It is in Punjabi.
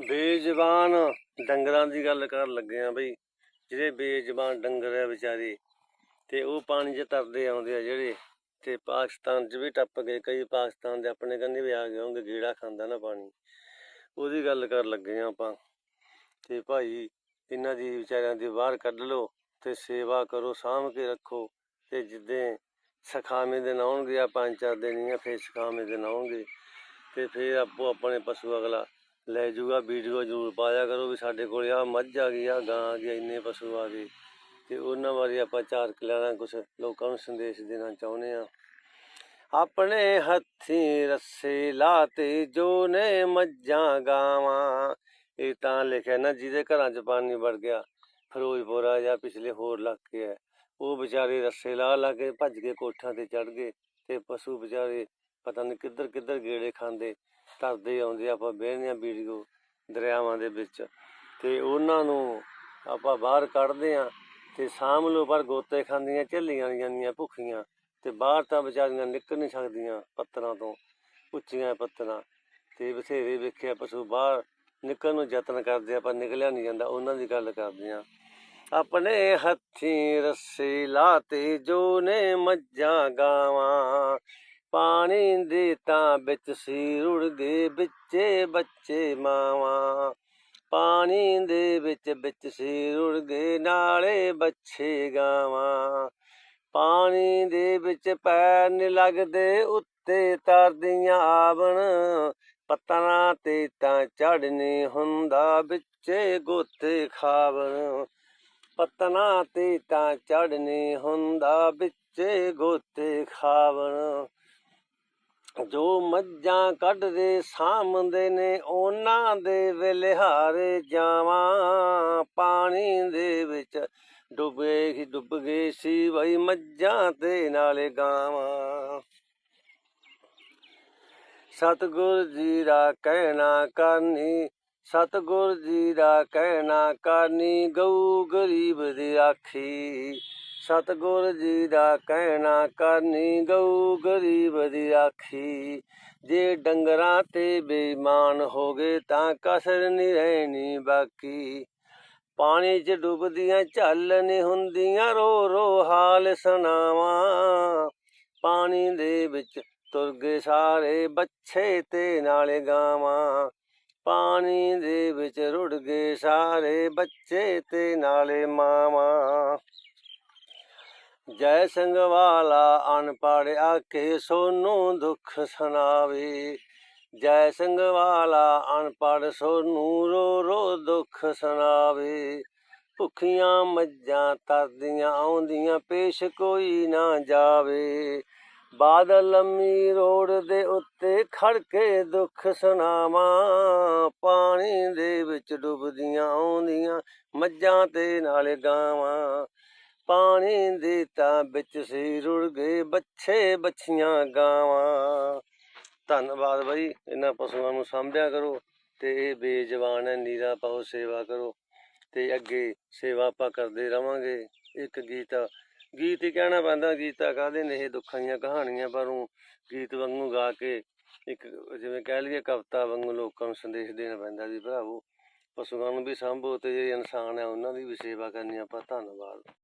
ਬੇਜ਼ਬਾਨ ਡੰਗਰਾਂ ਦੀ ਗੱਲ ਕਰਨ ਲੱਗੇ ਆ ਬਈ। ਜਿਹੜੇ ਬੇਜ਼ਬਾਨ ਡੰਗਰ ਆ ਵਿਚਾਰੇ, ਤੇ ਉਹ ਪਾਣੀ 'ਚ ਤਰਦੇ ਆਉਂਦੇ ਆ ਜਿਹੜੇ, ਤੇ ਪਾਕਿਸਤਾਨ 'ਚ ਵੀ ਟੱਪ ਗਏ ਕਈ ਪਾਕਿਸਤਾਨ ਦੇ ਆਪਣੇ ਕੰਨੇ ਵੀ ਆ ਗਏ ਹੋਣਗੇ, ਗੇੜਾ ਖਾਂਦਾ ਨਾ ਪਾਣੀ। ਉਹਦੀ ਗੱਲ ਕਰਨ ਲੱਗੇ ਆ ਆਪਾਂ। ਤੇ ਭਾਈ, ਇਹਨਾਂ ਦੀ ਵਿਚਾਰਿਆਂ ਦੀ ਬਾਹਰ ਕੱਢ ਲਓ, ਤੇ ਸੇਵਾ ਕਰੋ, ਸਾਂਭ ਕੇ ਰੱਖੋ, ਤੇ ਜਿੱਦੇ ਸਖਾਵੇਂ ਦਿਨ ਆਉਣਗੇ, ਆ ਪੰਜ ਚਾਰ ਦਿਨ ਹੀ ਆ, ਫਿਰ ਸਖਾਵੇਂ ਦਿਨ ਆਉਣਗੇ, ਤੇ ਫਿਰ ਆਪੋ ਆਪਣੇ ਪਸ਼ੂ ਅਗਲਾ ਲੈ ਜੂਗਾ ਵੀਡੀਓ ਜ਼ਰੂਰ ਪਾਇਆ ਕਰੋ ਵੀ ਸਾਡੇ ਕੋਲ ਆ ਮੱਝ ਆ ਗਈ ਆ ਗਾਂ ਆ ਗਈ, ਇੰਨੇ ਪਸ਼ੂ ਆ ਗਏ। ਤੇ ਉਹਨਾਂ ਬਾਰੇ ਆਪਾਂ ਚਾਰ ਕਿਲਾਰਾਂ ਕੁਝ ਲੋਕਾਂ ਨੂੰ ਸੰਦੇਸ਼ ਦੇਣਾ ਚਾਹੁੰਦੇ ਆ ਆਪਣੇ ਹੱਥੀਂ ਰੱਸੇ ਲਾਤੇ ਜੋ ਨੇ ਮੱਝਾਂ ਗਾਵਾਂ, ਇਹ ਤਾਂ ਲਿਖਿਆ ਨਾ ਜਿਹਦੇ ਘਰਾਂ 'ਚ ਪਾਣੀ ਵੜ ਗਿਆ, ਫਿਰੋਜ਼ਪੁਰਾ ਜਾਂ ਪਿਛਲੇ ਹੋਰ ਇਲਾਕੇ ਹੈ ਉਹ ਵਿਚਾਰੇ ਰੱਸੇ ਲਾ ਲਾ ਕੇ ਭੱਜ ਕੇ ਕੋਠਾਂ ਤੇ ਚੜ ਗਏ ਤੇ ਪਸ਼ੂ ਵਿਚਾਰੇ ਪਤਾ ਨਹੀਂ ਕਿੱਧਰ ਕਿੱਧਰ ਗੇੜੇ ਖਾਂਦੇ, ਧਰਦੇ ਆਉਂਦੇ ਆਪਾਂ ਬਹਿੰਦੇ ਹਾਂ ਵੀਡੀਓ ਦਰਿਆਵਾਂ ਦੇ ਵਿੱਚ। ਤੇ ਉਹਨਾਂ ਨੂੰ ਆਪਾਂ ਬਾਹਰ ਕੱਢਦੇ ਆ ਤੇ ਸਾਂਭ ਲਓ, ਪਰ ਗੋਤੇ ਖਾਂਦੀਆਂ, ਝੱਲੀਆਂ ਜਾਂਦੀਆਂ ਭੁੱਖੀਆਂ। ਤੇ ਬਾਹਰ ਤਾਂ ਵਿਚਾਰੀਆਂ ਨਿਕਲ ਨਹੀਂ ਸਕਦੀਆਂ ਪੱਤਰਾਂ ਤੋਂ, ਉੱਚੀਆਂ ਪੱਤਰਾਂ ਤੇ ਬਥੇਰੇ ਵੇਖਿਆ ਪਸ਼ੂ, ਬਾਹਰ ਨਿਕਲਣ ਨੂੰ ਯਤਨ ਕਰਦੇ ਆ, ਪਰ ਨਿਕਲਿਆ ਨਹੀਂ ਜਾਂਦਾ। ਉਹਨਾਂ ਦੀ ਗੱਲ ਕਰਦੇ ਆ। ਆਪਣੇ ਹੱਥੀਂ ਰੱਸੇ ਲਾਤੇ, ਜੋ ਨੇ ਮੱਝਾਂ ਗਾਵਾਂ ਪਾਣੀ ਦੇ ਤਾਂ ਵਿੱਚ ਸੀਰ ਰੁੜ ਗਏ ਵਿੱਚੇ ਬੱਚੇ ਮਾਵਾਂ। ਪਾਣੀ ਦੇ ਵਿੱਚ ਵਿੱਚ ਸੀਰ ਰੁੜ ਗਏ ਨਾਲੇ ਬੱਚੇ ਗਾਵਾਂ। ਪਾਣੀ ਦੇ ਵਿੱਚ ਪੈਰ ਨਹੀਂ ਲੱਗਦੇ, ਉੱਤੇ ਤਰਦੀਆਂ ਆਵਣ। ਪੱਤਣਾ ਤੇ ਤਾਂ ਚੜਨੀ ਹੁੰਦਾ, ਵਿੱਚੇ ਗੋਤੇ ਖਾਵਣ। ਪਤਨਾ ਤੇ ਤਾਂ ਚੜਨੀ ਹੁੰਦਾ, ਵਿੱਚੇ ਗੋਤੇ ਖਾਵਣ। ਜੋ ਮੱਝਾਂ ਕੱਢਦੇ ਸਾਂਭਦੇ ਨੇ, ਉਹਨਾਂ ਦੇ ਵਿਲਿਹਾਰੇ ਜਾਵਾਂ। ਪਾਣੀ ਦੇ ਵਿੱਚ ਡੁੱਬੇ ਹੀ ਡੁੱਬ ਗਏ ਸੀ, ਬਈ ਮੱਝਾਂ ਤੇ ਨਾਲੇ ਗਾਵਾਂ। ਸਤਿਗੁਰ ਜੀ ਦਾ ਕਹਿਣਾ ਕਰਨੀ, ਸਤਿਗੁਰ ਜੀ ਦਾ ਕਹਿਣਾ ਕਰਨੀ, ਗਊ ਗਰੀਬ ਦੀ ਆਖੀ। ਸਤਿਗੁਰ ਜੀ ਦਾ ਕਹਿਣਾ ਕਰਨੀ ਗਊ ਗਰੀਬ ਦੀ ਆਖੀ ਜੇ ਡੰਗਰਾਂ ਤੇ ਬੇਈਮਾਨ ਹੋ ਗਏ ਤਾਂ ਕਸਰ ਨਹੀਂ ਰਹਿਣੀ ਬਾਕੀ। ਪਾਣੀ 'ਚ ਡੁੱਬਦੀਆਂ, ਝੱਲ ਨਹੀਂ ਹੁੰਦੀਆਂ, ਰੋ ਰੋ ਹਾਲ ਸੁਣਾਵਾਂ। ਪਾਣੀ ਦੇ ਵਿੱਚ ਤੁਰ ਗਏ ਸਾਰੇ ਬੱਚੇ ਤੇ ਨਾਲੇ ਗਾਵਾਂ। ਪਾਣੀ ਦੇ ਵਿੱਚ ਰੁੜ ਗਏ ਸਾਰੇ ਬੱਚੇ ਤੇ ਨਾਲੇ ਮਾਵਾਂ। ਜੈ ਸਿੰਘ ਵਾਲਾ ਅਨਪੜ੍ਹ ਕੇ ਸੋਨੂੰ ਦੁੱਖ ਸੁਣਾਵੇ। ਜੈ ਸਿੰਘ ਵਾਲਾ ਅਨਪੜ੍ਹ ਸੋਨੂੰ ਰੋ ਰੋ ਦੁੱਖ ਸੁਣਾਵੇ। ਭੁੱਖੀਆਂ ਮੱਝਾਂ ਤਰਦੀਆਂ ਆਉਂਦੀਆਂ ਪੇਸ਼ ਕੋਈ ਨਾ ਜਾਵੇ। ਬਾਦਲ ਲੰਮੀ ਰੋਡ ਦੇ ਉੱਤੇ ਖੜ ਕੇ ਦੁੱਖ ਸੁਣਾਵਾਂ। ਪਾਣੀ ਦੇ ਵਿੱਚ ਡੁੱਬਦੀਆਂ ਆਉਂਦੀਆਂ ਮੱਝਾਂ ਤੇ ਨਾਲੇ ਗਾਵਾਂ। ਪਾਣੀ ਦੇ ਤਾਂ ਵਿੱਚ ਸੀ ਰੁੜ ਗਏ ਬੱਚੇ ਬੱਚੀਆਂ ਗਾਵਾਂ। ਧੰਨਵਾਦ ਬਾਈ, ਇਹਨਾਂ ਪਸ਼ੂਆਂ ਨੂੰ ਸਾਂਭਿਆ ਕਰੋ ਤੇ ਇਹ ਬੇਜਵਾਨ ਹੈ, ਨੀਰਾ ਪਾਓ, ਸੇਵਾ ਕਰੋ ਤੇ ਅੱਗੇ ਸੇਵਾ ਆਪਾਂ ਕਰਦੇ ਰਵਾਂਗੇ। ਇੱਕ ਗੀਤ ਗੀਤ ਹੀ ਕਹਿਣਾ ਪੈਂਦਾ, ਗੀਤਾ ਕਾਹਦੇ ਨੇ ਇਹ ਦੁੱਖਾਂ ਦੀਆਂ ਕਹਾਣੀਆਂ, ਪਰ ਉਹ ਗੀਤ ਵਾਂਗੂ ਗਾ ਕੇ ਇੱਕ ਜਿਵੇਂ ਕਹਿ ਲਈਏ ਕਵਿਤਾ ਵਾਂਗੂ ਲੋਕਾਂ ਨੂੰ ਸੰਦੇਸ਼ ਦੇਣਾ ਪੈਂਦਾ ਜੀ, ਭਰਾਵੋ। ਪਸ਼ੂਆਂ ਨੂੰ ਵੀ ਸਾਂਭੋ ਤੇ ਜਿਹੜੇ ਇਨਸਾਨ ਹੈ ਉਹਨਾਂ ਦੀ ਵੀ ਸੇਵਾ ਕਰਨੀ ਆਪਾਂ ਧੰਨਵਾਦ।